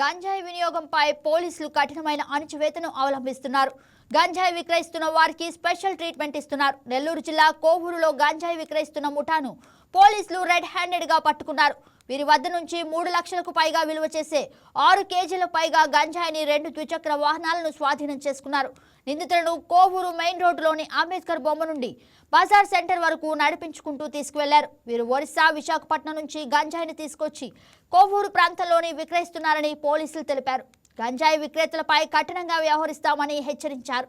గంజాయి వినియోగంపై పోలీసులు కఠినమైన అణచివేతను అవలంబిస్తున్నారు. గంజాయి విక్రయిస్తున్న వారికి స్పెషల్ ట్రీట్మెంట్ ఇస్తున్నారు. నెల్లూరు జిల్లా కోవూరులో గంజాయి విక్రయిస్తున్న ముఠాను పోలీసులు రెడ్ హ్యాండెడ్గా పట్టుకున్నారు. వీరి వద్ద నుంచి మూడు లక్షలకు పైగా విలువ చేసే ఆరు కేజీల పైగా గంజాయిని రెండు ద్విచక్ర వాహనాలను స్వాధీనం చేసుకున్నారు. నిందితులను కోవూరు మెయిన్ రోడ్డులోని అంబేద్కర్ బొమ్మ నుండి బజార్ సెంటర్ వరకు నడిపించుకుంటూ తీసుకువెళ్ళారు. వీరు ఒరిస్సా విశాఖపట్నం నుంచి గంజాయిని తీసుకొచ్చి కోవూరు ప్రాంతంలోని విక్రయిస్తున్నారని పోలీసులు తెలిపారు. గంజాయి విక్రేతలపై కఠినంగా వ్యవహరిస్తామని హెచ్చరించారు.